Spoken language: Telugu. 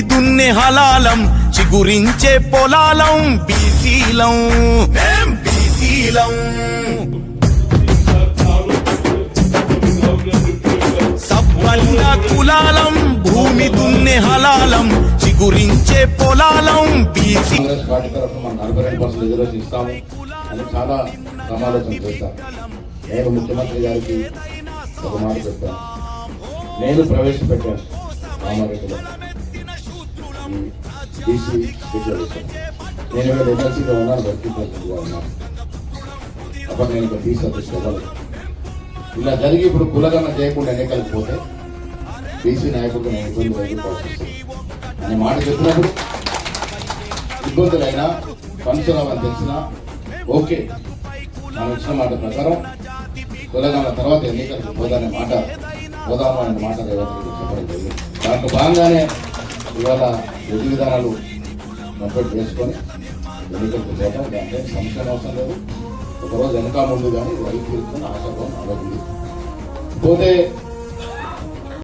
దున్నే హలాలం చిగురించే పొలాలం బీసీలం. మేం బీసీలం. సబ్బన్న కులాలం భూమి దున్నే హలాలం చిగురించే పొలాలం బీసీ చాలా సమాలోచన చేశాం నేను ముఖ్యమంత్రి గారికి ఒక మాట చెప్పాను. నేను ప్రవేశపెట్టాను రామారెడ్డిలో. ఈ బీసీ డిక్లరేషన్ నేను ఇక్కడ ఎమ్మెల్సీగా ఉన్నాను వర్కింగ్ ప్రెసిడెంట్గా ఉన్నాను అప్పుడు నేను ఇక్కడ బీసీ అధ్యక్షుడు ఇవ్వలేదు ఇలా జరిగి ఇప్పుడు కులగన్న చేయకుండా ఎన్నికలకు పోతే బీసీ నాయకులకు నేను ఇబ్బంది ఎదుర్కోవాల్సి అనే మాట చెప్పినప్పుడు ఇబ్బందులైనా ఫంక్షన్ తెలిసినా ఓకే మనం ఇచ్చిన మాట ప్రకారం కులగాల తర్వాత ఎన్నికలకు పోదనే మాట పోదామా అనే మాట రేవంత్ చెప్పడం జరిగింది. దాంట్లో భాగంగానే ఇవాళ విధి విధానాలు కంప్లీట్ చేసుకొని ఎన్నికలకు పోతాం దాంట్లో సంక్షేమ అవసరం లేదు. ఒకరోజు వెనక ముందు కానీ వైపు తీరుతున్న ఆశాభావం అలాగే పోతే